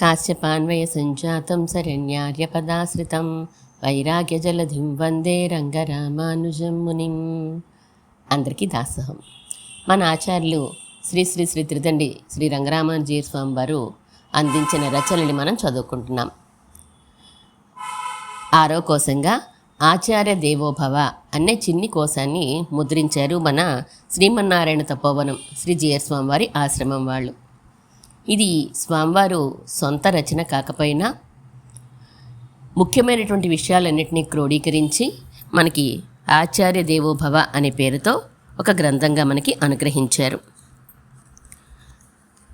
కాశ్యపాన్వయ సంజాతం శరణ్యార్యపదాశ్రితం వైరాగ్యజలధిం వందే రంగరామానుజం మునిం అందరికీ దాసహం మన ఆచార్యులు శ్రీ శ్రీ శ్రీ త్రిదండి శ్రీ రంగరామానుజీ స్వామి వారు అందించిన రచనని మనం చదువుకుంటున్నాం. ఆరో కోశంగా ఆచార్య దేవోభవ అనే చిన్ని కోశాన్ని ముద్రించారు మన శ్రీమన్నారాయణ తపోవనం శ్రీ జీయస్వామి స్వామివారి ఆశ్రమం వాళ్ళు. ఇది స్వామివారు సొంత రచన కాకపోయినా ముఖ్యమైనటువంటి విషయాలన్నింటినీ క్రోడీకరించి మనకి ఆచార్య దేవోభవ అనే పేరుతో ఒక గ్రంథంగా మనకి అనుగ్రహించారు.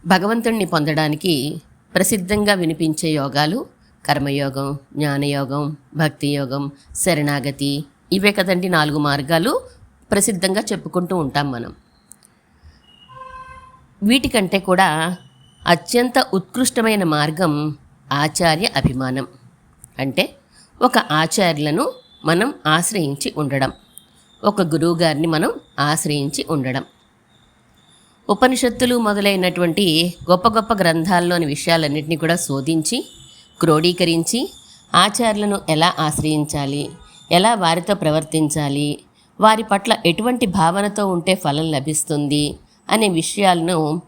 భగవంతుణ్ణి పొందడానికి ప్రసిద్ధంగా వినిపించే యోగాలు కర్మయోగం జ్ఞానయోగం భక్తి యోగం శరణాగతి ఇవే కదండి నాలుగు మార్గాలు ప్రసిద్ధంగా చెప్పుకుంటూ ఉంటాం మనం. వీటికంటే కూడా అత్యంత ఉత్కృష్టమైన మార్గం ఆచార్య అభిమానం. అంటే ఒక ఆచార్యులను మనం ఆశ్రయించి ఉండడం. ఒక గురువుగారిని మనం ఆశ్రయించి ఉండడం. ఉపనిషత్తులు మొదలైనటువంటి గొప్ప గొప్ప గ్రంథాల్లోని విషయాలన్నింటినీ కూడా శోధించి క్రోడీకరించి ఆచార్యులను ఎలా ఆశ్రయించాలి ఎలా వారితో ప్రవర్తించాలి వారి పట్ల ఎటువంటి భావనతో ఉంటే ఫలం లభిస్తుంది అనే విషయాలను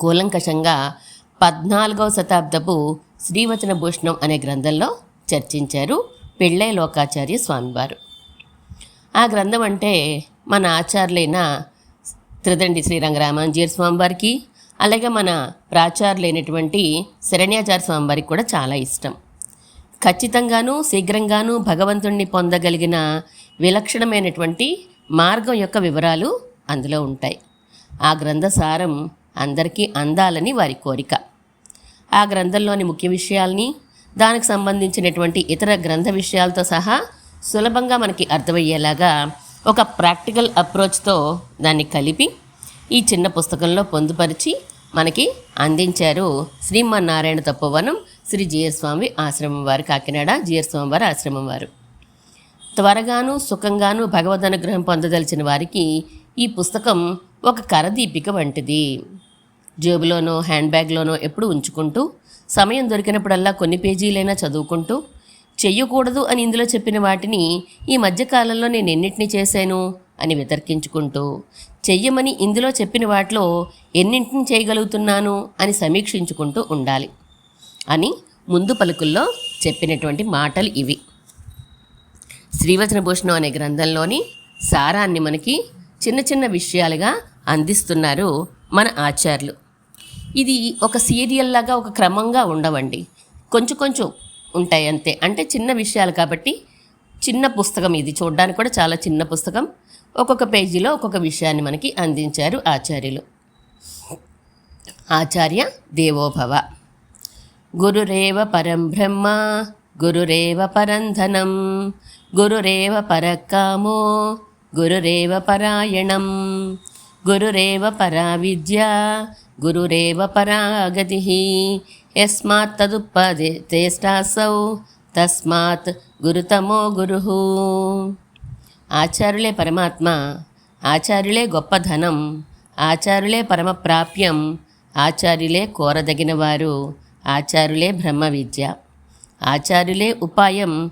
కూలంకషంగా పద్నాలుగవ శతాబ్దపు శ్రీవచన భూషణం అనే గ్రంథంలో చర్చించారు పెళ్ళే లోకాచార్య స్వామివారు. ఆ గ్రంథం అంటే మన ఆచార్యులైన త్రిదండి శ్రీ రంగరామాంజీర్ స్వామివారికి అలాగే మన ప్రాచార్యులైనటువంటి శరణ్యాచార్య స్వామివారికి కూడా చాలా ఇష్టం. ఖచ్చితంగాను శీఘ్రంగాను భగవంతుణ్ణి పొందగలిగిన విలక్షణమైనటువంటి మార్గం యొక్క వివరాలు అందులో ఉంటాయి. ఆ గ్రంథ సారం అందరికీ అందాలని వారి కోరిక. ఆ గ్రంథంలోని ముఖ్య విషయాల్ని దానికి సంబంధించినటువంటి ఇతర గ్రంథ విషయాలతో సహా సులభంగా మనకి అర్థమయ్యేలాగా ఒక ప్రాక్టికల్ అప్రోచ్తో దాన్ని కలిపి ఈ చిన్న పుస్తకంలో పొందుపరిచి మనకి అందించారు శ్రీమన్నారాయణ తపోవనం శ్రీ జిఎస్ స్వామి ఆశ్రమం వారు కాకినాడ జిఎస్ స్వామి వారి ఆశ్రమం వారు. త్వరగాను సుఖంగాను భగవద్ అనుగ్రహం పొందదలిచిన వారికి ఈ పుస్తకం ఒక కరదీపిక వంటిది. జేబులోనో హ్యాండ్ బ్యాగ్లోనో ఎప్పుడు ఉంచుకుంటూ సమయం దొరికినప్పుడల్లా కొన్ని పేజీలైనా చదువుకుంటూ చెయ్యకూడదు అని ఇందులో చెప్పిన వాటిని ఈ మధ్యకాలంలో నేను ఎన్నింటిని చేశాను అని వితర్కించుకుంటూ చెయ్యమని ఇందులో చెప్పిన వాటిలో ఎన్నింటిని చేయగలుగుతున్నాను అని సమీక్షించుకుంటూ ఉండాలి అని ముందు పలుకుల్లో చెప్పినటువంటి మాటలు ఇవి. శ్రీవచన భూషణం అనే గ్రంథంలోని సారాన్ని మనకి చిన్న చిన్న విషయాలుగా అందిస్తున్నారు మన ఆచార్యులు. ఇది ఒక సీరియల్ లాగా ఒక క్రమంగా ఉండవండి. కొంచెం కొంచెం ఉంటాయి అంతే. అంటే చిన్న విషయాలు కాబట్టి చిన్న పుస్తకం ఇది. చూడడానికి కూడా చాలా చిన్న పుస్తకం. ఒక్కొక్క పేజీలో ఒక్కొక్క విషయాన్ని మనకి అందించారు ఆచార్యులు. ఆచార్య దేవోభవ. గురురేవ పరం బ్రహ్మ గురురేవ పరంధనం గురురేవ పరకామో గురురేవ పరాయణం. గురురేవ పరా విద్య. గురురేవ పరాగతి యస్మాత్ తదుపదే తేష్టాసౌ తస్మాత్ గురుతమో గురు. ఆచార్యులే పరమాత్మ. ఆచార్యులే గొప్ప ధనం ఆచార్యులే పరమప్రాప్యం. ఆచార్యులే కోరదగినవారు. ఆచార్యులే బ్రహ్మ విద్య ఆచార్యులే ఉపాయం.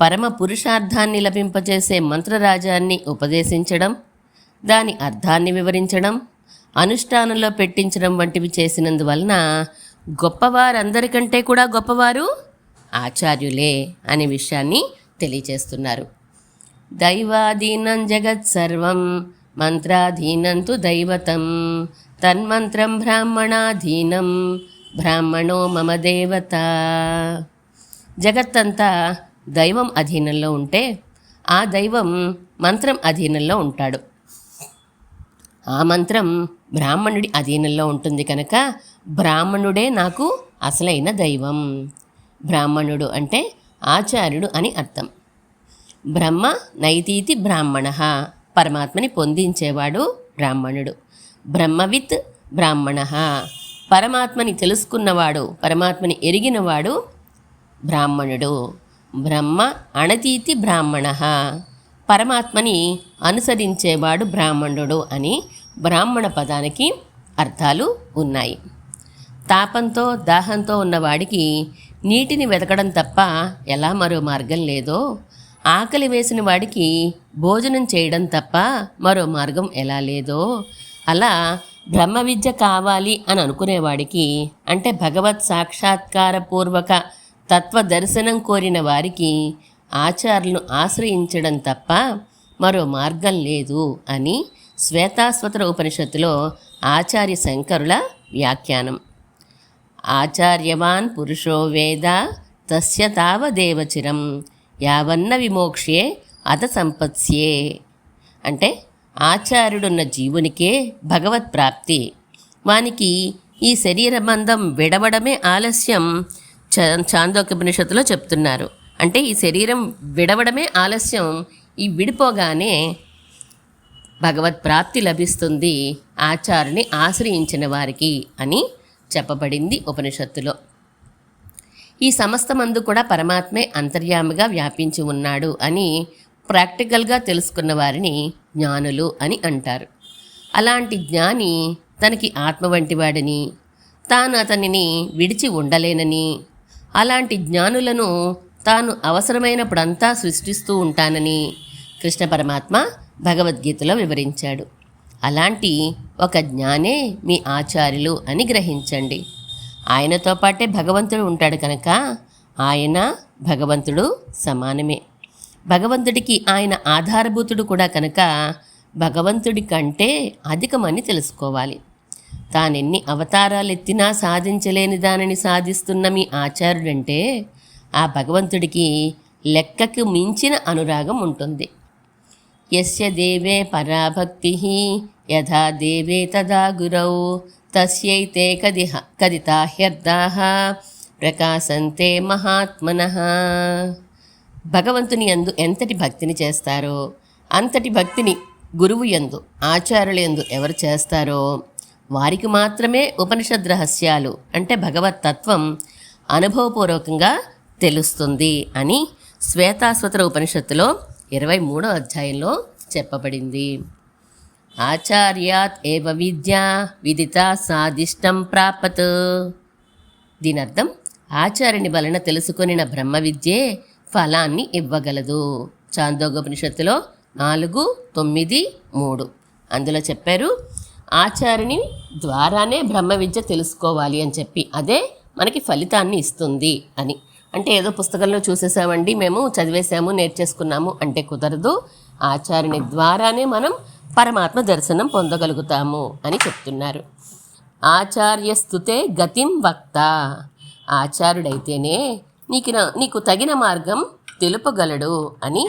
పరమ పురుషార్థాన్ని లభింపజేసే మంత్రరాజాన్ని ఉపదేశించడం దాని అర్థాన్ని వివరించడం అనుష్ఠానంలో పెట్టించడం వంటివి చేసినందువలన గొప్పవారందరికంటే కూడా గొప్పవారు ఆచార్యులే అనే విషయాన్ని తెలియచేస్తున్నారు దైవాధీనం జగత్ సర్వం మంత్రాధీనం తు దైవతం తన్మంత్రం బ్రాహ్మణాధీనం బ్రాహ్మణో మమ దేవత. జగత్తంతా దైవం అధీనంలో ఉంటే ఆ దైవం మంత్రం అధీనంలో ఉంటాడు. ఆ మంత్రం బ్రాహ్మణుడి అధీనంలో ఉంటుంది కనుక బ్రాహ్మణుడే నాకు అసలైన దైవం. బ్రాహ్మణుడు అంటే ఆచార్యుడు అని అర్థం. బ్రహ్మ నైతీతి బ్రాహ్మణ పరమాత్మని పొందించేవాడు బ్రాహ్మణుడు. బ్రహ్మవిత్ బ్రాహ్మణ పరమాత్మని తెలుసుకున్నవాడు పరమాత్మని ఎరిగినవాడు బ్రాహ్మణుడు. బ్రహ్మ అణతీతి బ్రాహ్మణ. పరమాత్మని అనుసరించేవాడు బ్రాహ్మణుడు అని బ్రాహ్మణ పదానికి అర్థాలు ఉన్నాయి. తాపంతో దాహంతో ఉన్నవాడికి నీటిని వెతకడం తప్ప ఎలా మరో మార్గం లేదో ఆకలి వేసిన వాడికి భోజనం చేయడం తప్ప మరో మార్గం ఎలా లేదో అలా బ్రహ్మ విద్య కావాలి అని అనుకునేవాడికి అంటే భగవత్ సాక్షాత్కారపూర్వక తత్వ దర్శనం కోరిన వారికి ఆచార్యులను ఆశ్రయించడం తప్ప మరో మార్గం లేదు అని శ్వేతాస్వతర ఉపనిషత్తులో ఆచార్య శంకరుల వ్యాఖ్యానం. ఆచార్యవాన్ పురుషో వేద తస్య తావదేవచిరం యావన్న విమోక్ష్యే అత సంపత్స్యే. అంటే ఆచార్యుడున్న జీవునికే భగవత్ ప్రాప్తి. వానికి ఈ శరీర బంధం విడవడమే ఆలస్యం చాందోక్యపనిషత్తులో చెప్తున్నారు. అంటే ఈ శరీరం విడవడమే ఆలస్యం ఈ విడిపోగానే భగవత్ ప్రాప్తి లభిస్తుంది ఆచారుని ఆశ్రయించిన వారికి అని చెప్పబడింది ఉపనిషత్తులో. ఈ సమస్తమందు కూడా పరమాత్మే అంతర్యామిగా వ్యాపించి ఉన్నాడు అని ప్రాక్టికల్గా తెలుసుకున్న వారిని జ్ఞానులు అని అంటారు. అలాంటి జ్ఞాని తనకి ఆత్మ వంటివాడని తాను అతనిని విడిచి ఉండలేనని అలాంటి జ్ఞానులను తాను అవసరమైనప్పుడంతా సృష్టిస్తూ ఉంటానని కృష్ణ పరమాత్మ భగవద్గీతలో వివరించాడు. అలాంటి ఒక జ్ఞానే మీ ఆచార్యులు అని గ్రహించండి. ఆయనతో పాటే భగవంతుడు ఉంటాడు కనుక ఆయన భగవంతుడు సమానమే. భగవంతుడికి ఆయన ఆధారభూతుడు కూడా కనుక భగవంతుడి కంటే అధికమని తెలుసుకోవాలి. తానెన్ని అవతారాలెత్తినా సాధించలేని దానిని సాధిస్తున్న మీ ఆచార్యుడంటే ఆ భగవంతుడికి లెక్కకు మించిన అనురాగం ఉంటుంది. యస్య దేవే పరాభక్తి యథా దేవే తదా గురౌ తస్యైతే కదిహ కదితాహ్యర్థా ప్రకాశంతే మహాత్మన. భగవంతుని యందు ఎంతటి భక్తిని చేస్తారో అంతటి భక్తిని గురువు యందు ఆచారులు ఎందు ఎవరు చేస్తారో వారికి మాత్రమే ఉపనిషద్ రహస్యాలు అంటే భగవత్ తత్వం అనుభవపూర్వకంగా తెలుస్తుంది అని శ్వేతాశ్వతర ఉపనిషత్తులో ఇరవై మూడో అధ్యాయంలో చెప్పబడింది. ఆచార్యాత్ ఏవ విద్య విదిత సాదిష్టం ప్రాపత్ దీని అర్థం ఆచార్యుని వలన తెలుసుకొనిన బ్రహ్మ విద్యే ఫలాన్ని ఇవ్వగలదు. చాందోగోపనిషత్తులో నాలుగు తొమ్మిది మూడు. అందులో చెప్పారు ఆచార్యుని ద్వారానే బ్రహ్మ విద్య తెలుసుకోవాలి అని చెప్పి అదే మనకి ఫలితాన్ని ఇస్తుంది అని. అంటే ఏదో పుస్తకంలో చూసేసామండి మేము చదివేశాము నేర్చేసుకున్నాము అంటే కుదరదు. ఆచార్యుని ద్వారానే మనం పరమాత్మ దర్శనం పొందగలుగుతాము అని చెప్తున్నారు. ఆచార్యస్తుతే గతిం వక్త. ఆచార్యుడైతేనే నీకు నీకు తగిన మార్గం తెలుపగలడు అని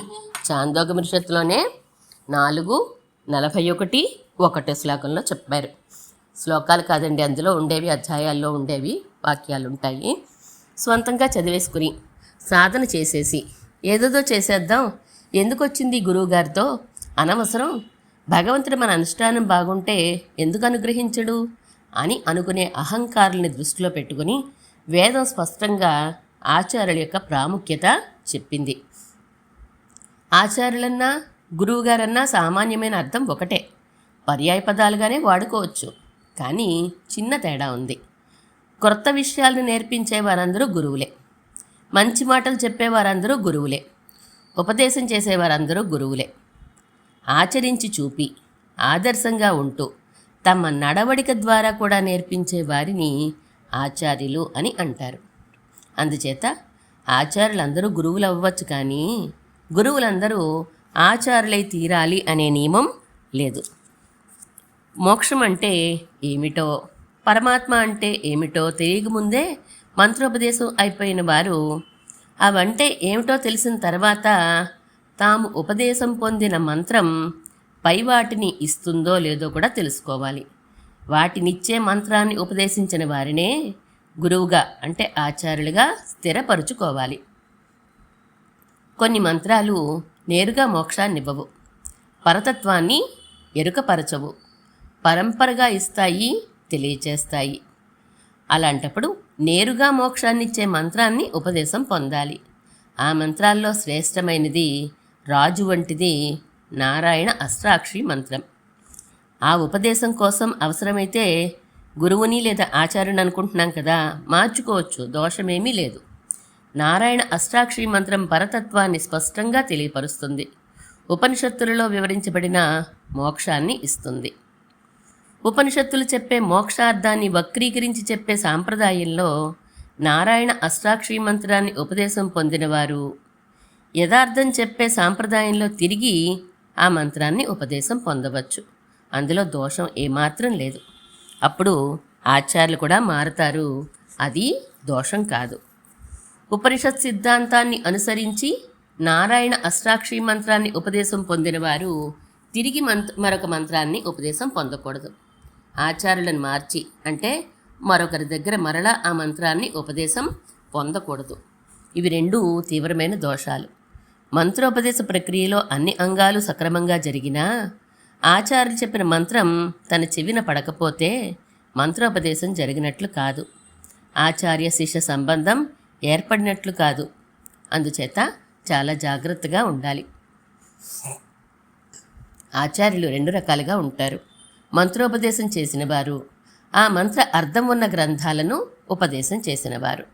చాందోగమిషత్తులోనే నాలుగు నలభై ఒకటి ఒకటే శ్లోకంలో చెప్పారు. శ్లోకాలు కాదండి అందులో ఉండేవి అధ్యాయాల్లో ఉండేవి వాక్యాలు ఉంటాయి స్వంతంగా చదివేసుకుని సాధన చేసేసి ఏదేదో చేసేద్దాం ఎందుకు వచ్చింది గురువుగారితో? అనవసరం. భగవంతుడు మన అనుష్ఠానం బాగుంటే ఎందుకు అనుగ్రహించడు? అని అనుకునే అహంకారుల్ని దృష్టిలో పెట్టుకుని వేదం స్పష్టంగా ఆచార్యుల యొక్క ప్రాముఖ్యత చెప్పింది. ఆచార్యులన్నా గురువుగారన్నా సామాన్యమైన అర్థం ఒకటే. పర్యాయ పదాలుగానే వాడుకోవచ్చు. కానీ చిన్న తేడా ఉంది. క్రొత్త విషయాలను నేర్పించే వారందరూ గురువులే. మంచి మాటలు చెప్పేవారందరూ గురువులే. ఉపదేశం చేసేవారందరూ గురువులే. ఆచరించి చూపి ఆదర్శంగా ఉంటూ తమ నడవడిక ద్వారా కూడా నేర్పించే వారిని ఆచార్యులు అని అంటారు. అందుచేత ఆచార్యులందరూ గురువులు అవ్వచ్చు కానీ గురువులందరూ ఆచారులై తీరాలి అనే నియమం లేదు. మోక్షం అంటే ఏమిటో? పరమాత్మ అంటే ఏమిటో తెలియకముందే మంత్రోపదేశం అయిపోయిన వారు అవంటే ఏమిటో తెలిసిన తర్వాత తాము ఉపదేశం పొందిన మంత్రం పై వాటిని ఇస్తుందో లేదో కూడా తెలుసుకోవాలి. వాటినిచ్చే మంత్రాన్ని ఉపదేశించిన వారినే గురువుగా అంటే ఆచార్యులుగా స్థిరపరుచుకోవాలి. కొన్ని మంత్రాలు నేరుగా మోక్షాన్నివ్వవు. పరతత్వాన్ని ఎరుకపరచవు. పరంపరగా ఇస్తాయి తెలియచేస్తాయి. అలాంటప్పుడు నేరుగా మోక్షాన్నిచ్చే మంత్రాన్ని ఉపదేశం పొందాలి. ఆ మంత్రాల్లో శ్రేష్టమైనది రాజు వంటిది నారాయణ అష్టాక్షి మంత్రం. ఆ ఉపదేశం కోసం అవసరమైతే గురువుని లేదా ఆచార్యుని అనుకుంటున్నాం కదా మార్చుకోవచ్చు దోషమేమీ లేదు. నారాయణ అష్టాక్షి మంత్రం పరతత్వాన్ని స్పష్టంగా తెలియపరుస్తుంది. ఉపనిషత్తులలో వివరించబడిన మోక్షాన్ని ఇస్తుంది. ఉపనిషత్తులు చెప్పే మోక్షార్థాన్ని వక్రీకరించి చెప్పే సాంప్రదాయంలో నారాయణ అష్టాక్షి మంత్రాన్ని ఉపదేశం పొందినవారు. యథార్థం చెప్పే సాంప్రదాయంలో తిరిగి ఆ మంత్రాన్ని ఉపదేశం పొందవచ్చు. అందులో దోషం ఏమాత్రం లేదు. అప్పుడు ఆచార్యులు కూడా మారుతారు. అది దోషం కాదు. ఉపనిషత్ సిద్ధాంతాన్ని అనుసరించి నారాయణ అష్టాక్షి మంత్రాన్ని ఉపదేశం పొందినవారు తిరిగి మంత్ మరొక మంత్రాన్ని ఉపదేశం పొందకూడదు. ఆచార్యులను మార్చి అంటే మరొకరి దగ్గర మరలా ఆ మంత్రాన్ని ఉపదేశం పొందకూడదు. ఇవి రెండు తీవ్రమైన దోషాలు. మంత్రోపదేశ ప్రక్రియలో అన్ని అంగాలు సక్రమంగా జరిగినా ఆచార్యులు చెప్పిన మంత్రం తన చెవిన పడకపోతే మంత్రోపదేశం జరిగినట్లు కాదు. ఆచార్య శిష్య సంబంధం ఏర్పడినట్లు కాదు. అందుచేత చాలా జాగ్రత్తగా ఉండాలి. ఆచార్యులు రెండు రకాలుగా ఉంటారు. మంత్రోపదేశం చేసినవారు. ఆ మంత్ర అర్థం ఉన్న గ్రంథాలను ఉపదేశం చేసినవారు.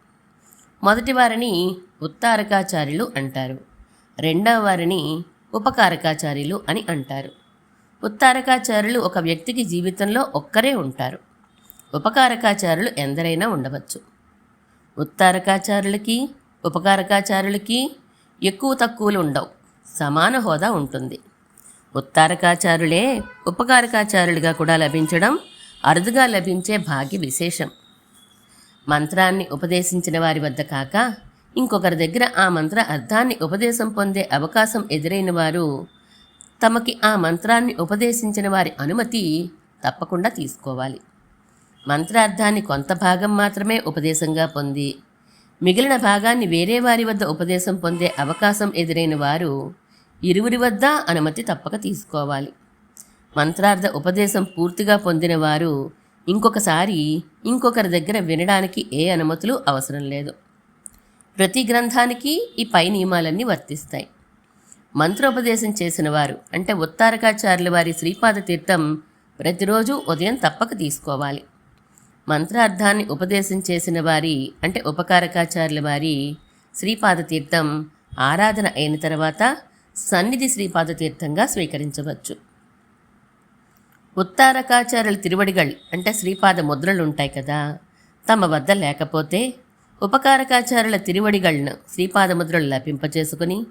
మొదటి వారిని ఉత్తారకాచార్యులు అంటారు. రెండవ వారిని ఉపకారకాచార్యులు అని అంటారు. ఉత్తారకాచార్యులు ఒక వ్యక్తికి జీవితంలో ఒక్కరే ఉంటారు. ఉపకారకాచార్యులు ఎందరైనా ఉండవచ్చు. ఉత్తారకాచార్యులకి ఉపకారకాచారులకి ఎక్కువ తక్కువలు ఉండవు. సమాన హోదా ఉంటుంది. ఉత్తారకాచారులే ఉపకారకాచారులుగా కూడా లభించడం అరుదుగా లభించే భాగ్య విశేషం. మంత్రాన్ని ఉపదేశించిన వారి వద్ద కాక ఇంకొకరి దగ్గర ఆ మంత్ర అర్థాన్ని ఉపదేశం పొందే అవకాశం ఎదురైన వారు తమకి ఆ మంత్రాన్ని ఉపదేశించిన వారి అనుమతి తప్పకుండా తీసుకోవాలి. మంత్రార్థాన్ని కొంత భాగం మాత్రమే ఉపదేశంగా పొంది మిగిలిన భాగాన్ని వేరే వారి వద్ద ఉపదేశం పొందే అవకాశం ఎదురైన వారు ఇరువురి వద్ద అనుమతి తప్పక తీసుకోవాలి. మంత్రార్థ ఉపదేశం పూర్తిగా పొందిన వారు ఇంకొకసారి ఇంకొకరి దగ్గర వినడానికి ఏ అనుమతులు అవసరం లేదు. ప్రతి గ్రంథానికి ఈ పై నియమాలన్నీ వర్తిస్తాయి. మంత్రోపదేశం చేసిన వారు అంటే ఉత్తారకాచార్యుల వారి శ్రీపాద తీర్థం ప్రతిరోజు ఉదయం తప్పక తీసుకోవాలి. మంత్రార్థాన్ని ఉపదేశం చేసిన వారి అంటే ఉపకారకాచార్యుల వారి శ్రీపాద తీర్థం ఆరాధన అయిన తర్వాత సన్నిధి శ్రీపాద తీర్థంగా స్వీకరించవచ్చు. ఉత్తారకాచార్యుల తిరువడిగళ్ అంటే శ్రీపాద ముద్రలు ఉంటాయి కదా తమ వద్ద లేకపోతే ఉపకారకాచార్యుల తిరువడిగళ్ళను శ్రీపాద ముద్రలు లభింపచేసుకుని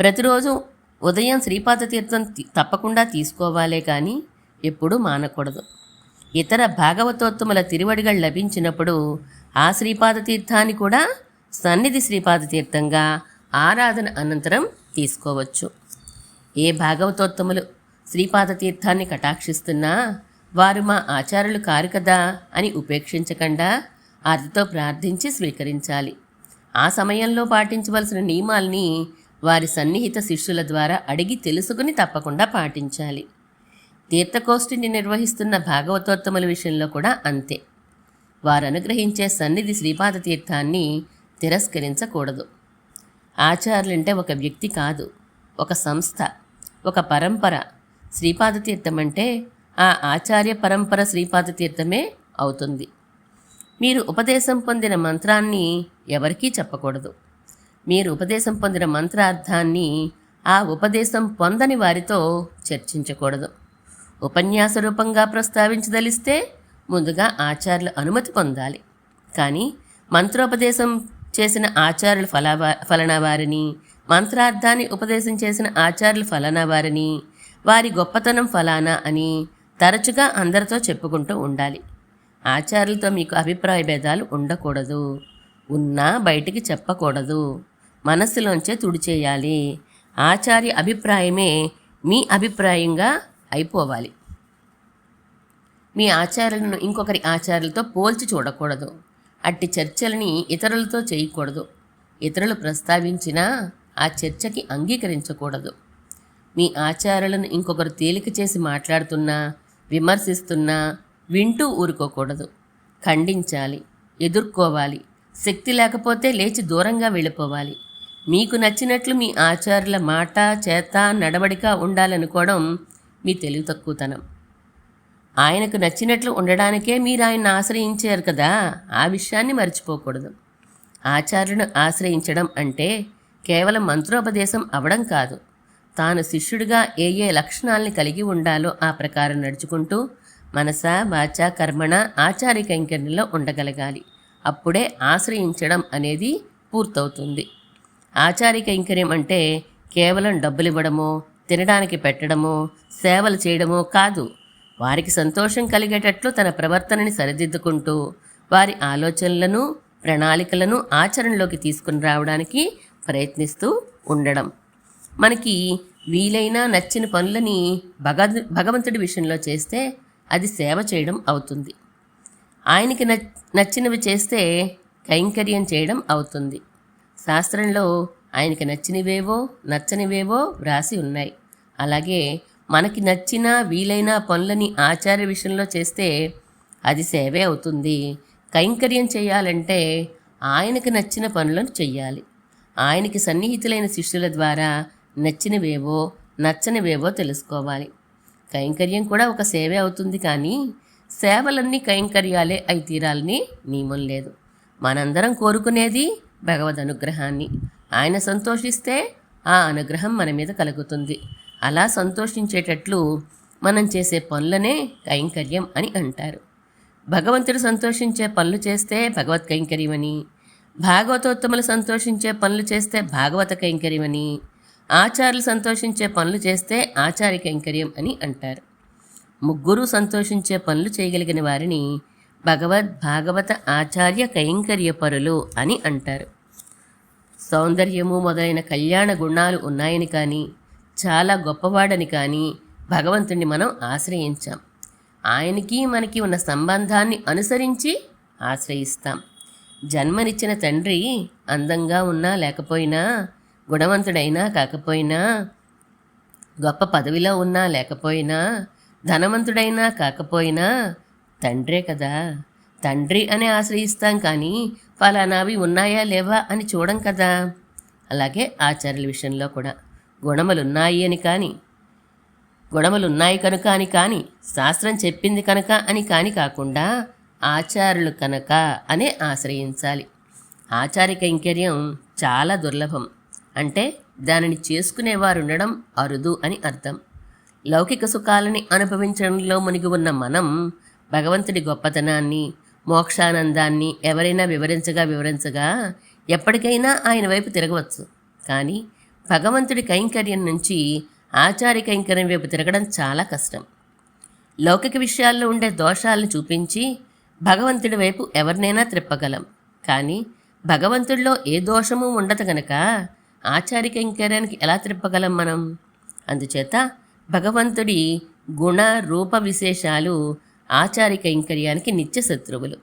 ప్రతిరోజు ఉదయం శ్రీపాద తీర్థం తప్పకుండా తీసుకోవాలే కానీ ఎప్పుడూ మానకూడదు. ఇతర భాగవతోత్తముల తిరువడిగళ్ళు లభించినప్పుడు ఆ శ్రీపాద తీర్థాన్ని కూడా సన్నిధి శ్రీపాద తీర్థంగా ఆరాధన అనంతరం తీసుకోవచ్చు. ఏ భాగవతోత్తములు శ్రీపాద తీర్థాన్ని కటాక్షిస్తున్నా వారు మా ఆచారులు కారు కదా అని ఉపేక్షించకుండా అతితో ప్రార్థించి స్వీకరించాలి. ఆ సమయంలో పాటించవలసిన నియమాల్ని వారి సన్నిహిత శిష్యుల ద్వారా అడిగి తెలుసుకుని తప్పకుండా పాటించాలి. తీర్థకోష్ఠిని నిర్వహిస్తున్న భాగవతోత్తముల విషయంలో కూడా అంతే. వారు అనుగ్రహించే సన్నిధి శ్రీపాద తీర్థాన్ని తిరస్కరించకూడదు. ఆచార్యులంటే ఒక వ్యక్తి కాదు ఒక సంస్థ ఒక పరంపర. శ్రీపాదతీర్థం అంటే ఆ ఆచార్య పరంపర శ్రీపాద తీర్థమే అవుతుంది. మీరు ఉపదేశం పొందిన మంత్రాన్ని ఎవరికీ చెప్పకూడదు. మీరు ఉపదేశం పొందిన మంత్రార్థాన్ని ఆ ఉపదేశం పొందని వారితో చర్చించకూడదు. ఉపన్యాస రూపంగా ప్రస్తావించదలిస్తే ముందుగా ఆచార్యుల అనుమతి పొందాలి. కానీ మంత్రోపదేశం చేసిన ఆచార్యుల ఫలావా ఫలానా వారిని మంత్రార్థాన్ని ఉపదేశం చేసిన ఆచార్యులు ఫలానా వారిని వారి గొప్పతనం ఫలానా అని తరచుగా అందరితో చెప్పుకుంటూ ఉండాలి. ఆచార్యులతో మీకు అభిప్రాయ భేదాలు ఉండకూడదు. ఉన్నా బయటికి చెప్పకూడదు. మనస్సులోంచే తుడిచేయాలి ఆచార్య అభిప్రాయమే మీ అభిప్రాయంగా అయిపోవాలి. మీ ఆచారాలను ఇంకొకరి ఆచార్యులతో పోల్చి చూడకూడదు. అట్టి చర్చలని ఇతరులతో చేయకూడదు. ఇతరులు ప్రస్తావించినా ఆ చర్చకి అంగీకరించకూడదు. మీ ఆచారాలను ఇంకొకరు తేలిక చేసి మాట్లాడుతున్నా విమర్శిస్తున్నా వింటూ ఊరుకోకూడదు. ఖండించాలి ఎదుర్కోవాలి. శక్తి లేకపోతే లేచి దూరంగా వెళ్ళిపోవాలి. మీకు నచ్చినట్లు మీ ఆచారుల మాట చేత నడవడిక ఉండాలనుకోవడం మీ తెలివి తక్కువతనం. ఆయనకు నచ్చినట్లు ఉండడానికే మీరు ఆయన్ని ఆశ్రయించారు కదా ఆ విషయాన్ని మర్చిపోకూడదు. ఆచార్యును ఆశ్రయించడం అంటే కేవలం మంత్రోపదేశం అవడం కాదు. తాను శిష్యుడిగా ఏ ఏ లక్షణాల్ని కలిగి ఉండాలో ఆ ప్రకారం నడుచుకుంటూ మనస వాచ కర్మణ ఆచార్య కైంకర్యంలో ఉండగలగాలి. అప్పుడే ఆశ్రయించడం అనేది పూర్తవుతుంది. ఆచార్య కైంకర్యం అంటే కేవలం డబ్బులివ్వడమో తినడానికి పెట్టడమో సేవలు చేయడమో కాదు. వారికి సంతోషం కలిగేటట్లు తన ప్రవర్తనని సరిదిద్దుకుంటూ వారి ఆలోచనలను ప్రణాళికలను ఆచరణలోకి తీసుకుని రావడానికి ప్రయత్నిస్తూ ఉండడం. మనకి వీలైన నచ్చిన పనులని భగ భగవంతుడి విషయంలో చేస్తే అది సేవ చేయడం అవుతుంది. ఆయనకి నచ్ నచ్చినవి చేస్తే కైంకర్యం చేయడం అవుతుంది. శాస్త్రంలో ఆయనకి నచ్చినవేవో నచ్చనివేవో వ్రాసి ఉన్నాయి. అలాగే మనకి నచ్చిన వీలైన పనులని ఆచార్య విషయంలో చేస్తే అది సేవే అవుతుంది. కైంకర్యం చేయాలంటే ఆయనకి నచ్చిన పనులను చెయ్యాలి. ఆయనకి సన్నిహితులైన శిష్యుల ద్వారా నచ్చినవేవో నచ్చనివేవో తెలుసుకోవాలి. కైంకర్యం కూడా ఒక సేవే అవుతుంది కానీ సేవలన్నీ కైంకర్యాలే అయి తీరాలని నియమం లేదు. మనందరం కోరుకునేది భగవద్ అనుగ్రహాన్ని. ఆయన సంతోషిస్తే ఆ అనుగ్రహం మన మీద కలుగుతుంది. అలా సంతోషించేటట్లు మనం చేసే పనులనే కైంకర్యం అని అంటారు. భగవంతుడు సంతోషించే పనులు చేస్తే భగవత్ కైంకర్యమని భాగవతోత్తములు సంతోషించే పనులు చేస్తే భాగవత కైంకర్యమని ఆచార్యులు సంతోషించే పనులు చేస్తే ఆచార్య కైంకర్యం అని అంటారు. ముగ్గురు సంతోషించే పనులు చేయగలిగిన వారిని భగవద్ భాగవత ఆచార్య కైంకర్యపరులు అని అంటారు. సౌందర్యము మొదలైన కళ్యాణ గుణాలు ఉన్నాయని కానీ చాలా గొప్పవాడని కానీ భగవంతుణ్ణి మనం ఆశ్రయించాం. ఆయనకి మనకి ఉన్న సంబంధాన్ని అనుసరించి ఆశ్రయిస్తాం. జన్మనిచ్చిన తండ్రి అందంగా ఉన్నా లేకపోయినా గుణవంతుడైనా కాకపోయినా గొప్ప పదవిలో ఉన్నా లేకపోయినా ధనవంతుడైనా కాకపోయినా తండ్రే కదా. తండ్రి అని ఆశ్రయిస్తాం కానీ ఫలానావి ఉన్నాయా లేవా అని చూడం కదా. అలాగే ఆచార్యుల విషయంలో కూడా. గుణములున్నాయి అని కానీ గుణములున్నాయి కనుక అని కానీ శాస్త్రం చెప్పింది కనుక అని కాని కాకుండా ఆచారులు కనుక అనే ఆశ్రయించాలి. ఆచార్య కైంకర్యం చాలా దుర్లభం. అంటే దానిని చేసుకునేవారు ఉండడం అరుదు అని అర్థం. లౌకిక సుఖాలని అనుభవించడంలో మునిగి ఉన్న మనం భగవంతుడి గొప్పతనాన్ని మోక్షానందాన్ని ఎవరైనా వివరించగా వివరించగా ఎప్పటికైనా ఆయన వైపు తిరగవచ్చు. కానీ భగవంతుడి కైంకర్యం నుంచి ఆచారి కైంకర్యం వైపు తిరగడం చాలా కష్టం. లౌకిక విషయాల్లో ఉండే దోషాలను చూపించి భగవంతుడి వైపు ఎవరినైనా త్రిప్పగలం. కానీ భగవంతుడిలో ఏ దోషము ఉండదు గనక ఆచారి కైంకర్యానికి ఎలా త్రిప్పగలం మనం? అందుచేత భగవంతుడి గుణ రూప విశేషాలు ఆచారి కైంకర్యానికి నిత్య శత్రువులు.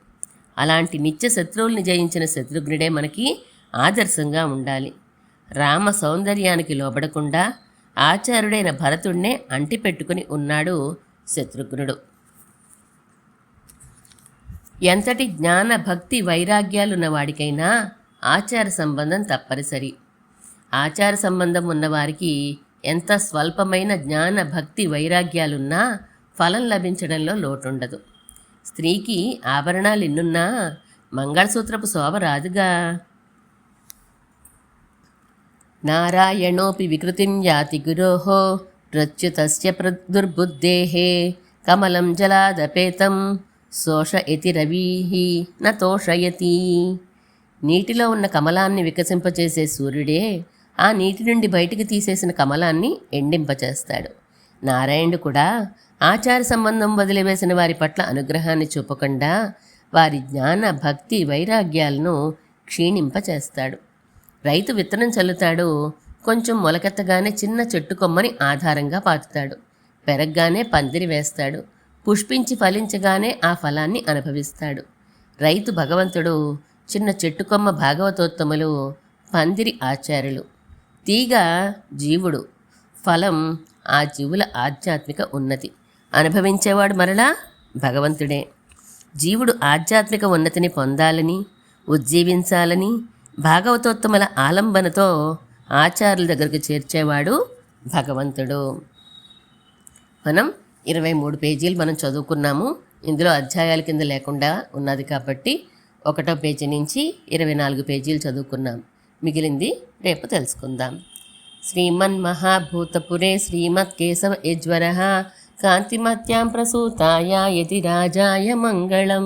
అలాంటి నిత్య శత్రువుల్ని జయించిన శత్రుఘ్నుడే మనకి ఆదర్శంగా ఉండాలి. రామ సౌందర్యానికి లోబడకుండా ఆచార్యుడైన భరతుణ్ణే అంటిపెట్టుకుని ఉన్నాడు శత్రుఘ్నుడు. ఎంతటి జ్ఞాన భక్తి వైరాగ్యాలున్న వాడికైనా ఆచార సంబంధం తప్పనిసరి. ఆచార సంబంధం ఉన్నవారికి ఎంత స్వల్పమైన జ్ఞాన భక్తి వైరాగ్యాలున్నా ఫలం లభించడంలో లోటుండదు. స్త్రీకి ఆభరణాలు ఎన్నున్నా మంగళసూత్రపు శోభ రాదుగా. నారాయణోపి వికృతిం యాతి గురోః ప్రత్యుతస్య దుర్బుద్ధేః కమలం జలాదపేతం శోషయతి రవీః నతోషయతి నీటిలో ఉన్న కమలాన్ని వికసింపచేసే సూర్యుడే ఆ నీటి నుండి బయటికి తీసేసిన కమలాన్ని ఎండింపచేస్తాడు. నారాయణుడు కూడా ఆచార సంబంధం వదిలివేసిన వారి పట్ల అనుగ్రహాన్ని చూపకుండా వారి జ్ఞాన భక్తి వైరాగ్యాలను క్షీణింపచేస్తాడు. రైతు విత్తనం చల్లుతాడు కొంచెం మొలకెత్తగానే చిన్న చెట్టు కొమ్మని ఆధారంగా పాతుతాడు. పెరగ్గానే పందిరి వేస్తాడు పుష్పించి ఫలించగానే ఆ ఫలాన్ని అనుభవిస్తాడు. రైతు భగవంతుడు చిన్న చెట్టు కొమ్మ భాగవతోత్తములు పందిరి ఆచార్యులు. తీగ జీవుడు ఫలం ఆ జీవుల ఆధ్యాత్మిక ఉన్నతి. అనుభవించేవాడు మరలా భగవంతుడే. జీవుడు ఆధ్యాత్మిక ఉన్నతిని పొందాలని ఉజ్జీవించాలని భాగవతోత్తముల ఆలంబనతో ఆచార్యుల దగ్గరకు చేర్చేవాడు భగవంతుడు. మనం ఇరవై మూడు పేజీలు మనం చదువుకున్నాము. ఇందులో అధ్యాయాల కింద లేకుండా ఉన్నది కాబట్టి ఒకటో పేజీ నుంచి ఇరవై నాలుగు పేజీలు చదువుకున్నాం. మిగిలింది రేపు తెలుసుకుందాం. శ్రీమన్మహాభూతపురే శ్రీమత్ కేశవ యజ్వర కాంతిమత్యాం ప్రసూతాయ యతి రాజాయ మంగళం.